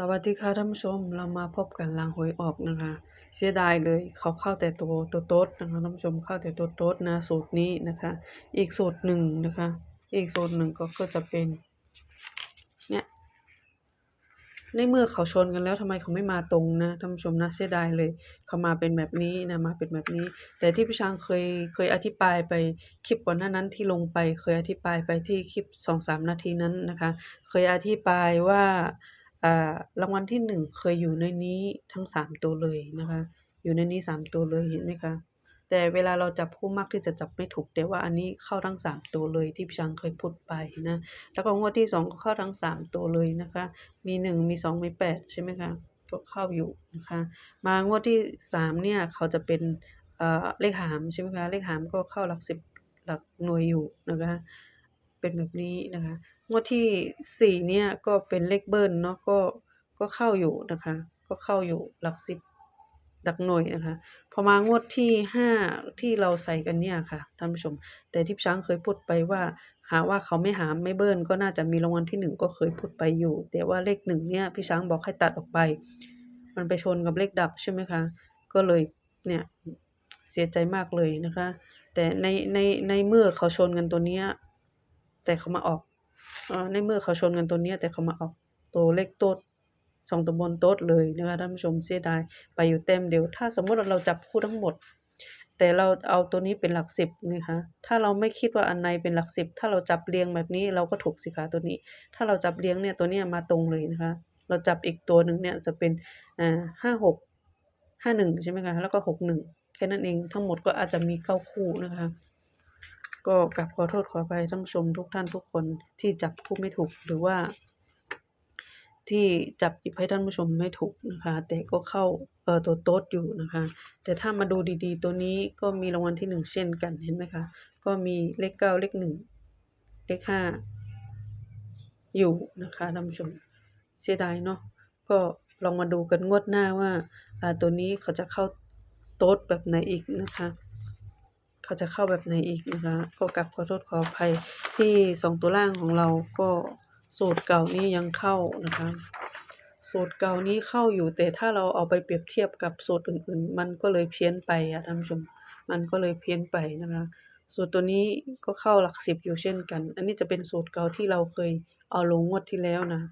สวัสดีค่ะท่านผู้ชมเรามาพบกันลังหวยออกนะคะ เสียดายเลยเขาเข้าแต่ตัวตัวโต๊ดนะคะท่านผู้ชมเข้าแต่ตัวโต๊ดนะสูตรนี้นะคะ อีกสูตรหนึ่งนะคะ อีกสูตรหนึ่งก็ก็จะเป็นเนี่ยในเมื่อเขาชนกันแล้วทำไมเขาไม่มาตรงนะท่านผู้ชมนะเสียดายเลย เขามาเป็นแบบนี้นะมาเป็นแบบนี้ แต่ที่พี่ช้างเคยเคยอธิบายไปคลิปก่อนหน้านั้นที่ลงไปเคยอธิบายไปที่คลิปสองสามนาทีนั้นนะคะ เคยอธิบายว่า รางวัลที่หนึ่งเคยอยู่ในนี้ทั้งสามตัวเลยนะคะ อยู่ในนี้สามตัวเลยเห็นไหมคะ แต่เวลาเราจับคู่มากที่จะจับไม่ถูกแต่ว่าอันนี้เข้าทั้งสามตัวเลยที่พี่ช้างเคยพูดไปนะ แล้วก็งวดที่สองก็เข้าทั้งสามตัวเลยนะคะ มีหนึ่งมีสองมีแปดใช่ไหมคะ ก็เข้าอยู่นะคะ มางวดที่สามเนี่ยเขาจะเป็นเอ่อเลขหามใช่ไหมคะ เลขหามก็เข้าหลักสิบหลักหน่วยอยู่นะคะ เป็นแบบนี้นะคะ งวดที่สี่เนี่ยก็เป็นเลขเบิ้ลเนาะก็ก็เข้าอยู่นะคะ ก็เข้าอยู่หลักสิบหลักหน่วยนะคะ พอมางวดที่ห้าที่เราใส่กันเนี่ยค่ะท่านผู้ชม แต่ที่ช้างเคยพูดไปว่า หาว่าเขาไม่หามไม่เบิ้ลก็น่าจะมีรางวัลที่หนึ่งก็เคยพูดไปอยู่ แต่ว่าเลขหนึ่งเนี่ยพี่ช้างบอกให้ตัดออกไป มันไปชนกับเลขดับใช่ไหมคะ ก็เลยเนี่ยเสียใจมากเลยนะคะ แต่ในในในเมื่อเขาชนกันตัวเนี้ย แต่เขามาออกอในเมื่อเขาชนกันตัวเนี้ย แต่เขามาออกตัวเลขโต๊ดสองตัวบนโต๊ดเลยนะคะท่านผู้ชมเสียดายไปอยู่เต็มเดี๋ยว ถ้าสมมุติเราจับคู่ทั้งหมด แต่เราเอาตัวนี้เป็นหลักสิบนะคะถ้าเราไม่คิดว่าอันไหนเป็นหลักสิบถ้าเราจับเรียงแบบนี้เราก็ถูกสิคะตัวนี้ ถ้าเราจับเรียงเนี่ยตัวเนี้ยมาตรงเลยนะคะ เราจับอีกตัวหนึ่งเนี่ยจะเป็นอ่าห้าหกห้าหนึ่งใช่ไหมคะแล้วก็หกหนึ่งแค่นั้นเองทั้งหมดก็อาจจะมีเก้าคู่นะคะ ก็กลับขอโทษขออภัยท่านผู้ชมทุกท่านทุกคนที่จับคู่ไม่ถูกหรือว่า ที่จับหยิบให้ท่านผู้ชมไม่ถูกนะคะ แต่ก็เข้าเอ่อตัวโต๊ดอยู่นะคะ แต่ถ้ามาดูดีๆ ตัวนี้ก็มีรางวัลที่หนึ่งเช่นกันเห็นไหมคะ ก็มีเลขเก้าเลขหนึ่งเลขห้าอยู่นะคะท่านผู้ชมเสียดายเนาะก็ลองมาดูกันงวดหน้าว่าตัวนี้เขาจะเข้าโต๊ดแบบไหนอีกนะคะ เขาจะเข้าแบบไหนอีกนะคะก็กลับขอโทษขออภัยที่สองตัวล่างของเราก็สูตรเก่านี้ยังเข้านะคะ สูตรเก่านี้เข้าอยู่แต่ถ้าเราเอาไปเปรียบเทียบกับสูตรอื่น ๆ มันก็เลยเพี้ยนไปอะท่านผู้ชมมันก็เลยเพี้ยนไปนะคะสูตรตัวนี้ก็เข้าหลักสิบอยู่เช่นกัน อันนี้จะเป็นสูตรเก่าที่เราเคยเอาลงงวดที่แล้วนะ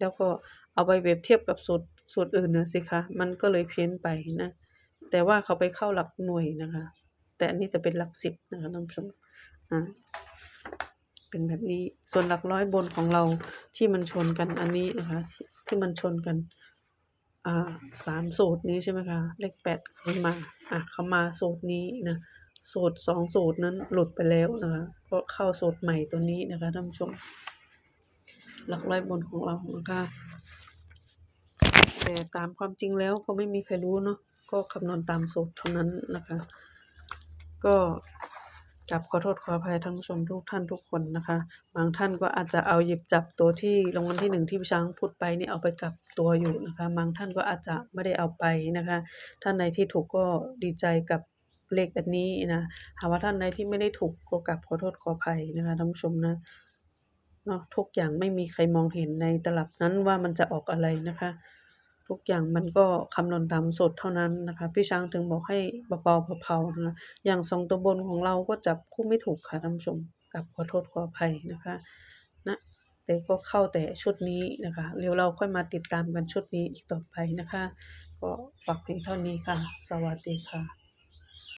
แล้วก็เอาไปเปรียบเทียบกับสูตรสูตรอื่นนะสิคะ มันก็เลยเพี้ยนไปนะ แต่ว่าเขาไปเข้าหลักหน่วยนะคะ แต่อันนี้จะเป็นหลักสิบนะคะท่านผู้ชมอ่าเป็นแบบนี้ส่วนหลักร้อยบนของเราที่มันชนกันอันนี้นะคะ ที่มันชนกัน อ่าสามสูตรนี้ใช่ไหมคะ เลขแปดเขามา อะเข้ามาสูตรนี้นะสูตรสองสูตรนั้นหลุดไปแล้วนะคะก็เข้าสูตรใหม่ตัวนี้นะคะท่านผู้ชม หลักร้อยบนของเรานะคะแต่ตามความจริงแล้วก็ไม่มีใครรู้เนาะก็คำนวณตามสูตรเท่านั้นนะคะ ก็กลับขอโทษขออภัยท่านผู้ชมทุกท่านทุกคนนะคะ บางท่านก็อาจจะเอาหยิบจับตัวที่รางวัลที่หนึ่งที่พี่ช้างพูดไปนี่เอาไปกลับตัวอยู่นะคะ บางท่านก็อาจจะไม่ได้เอาไปนะคะ ท่านใดที่ถูกก็ดีใจกับเลขอันนี้นะหากว่าท่านใดที่ไม่ได้ถูกก็กลับขอโทษขออภัยนะคะท่านผู้ชมนะเนาะทุกอย่างไม่มีใครมองเห็นในตลับนั้นว่ามันจะออกอะไรนะคะ ทุกอย่างมันก็คำนวณตามสูตรเท่านั้นนะคะ พี่ช้างถึงบอกให้เบาๆเผาๆนะคะอย่างสองตัวบนของเราก็จับคู่ไม่ถูกค่ะท่านผู้ชมกลับขอโทษขออภัยนะคะนะแต่ก็เข้าแต่ชุดนี้นะคะเดี๋ยวเราค่อยมาติดตามกันชุดนี้อีกต่อไปนะคะ ก็ฝากเพียงเท่านี้ค่ะ สวัสดีค่ะ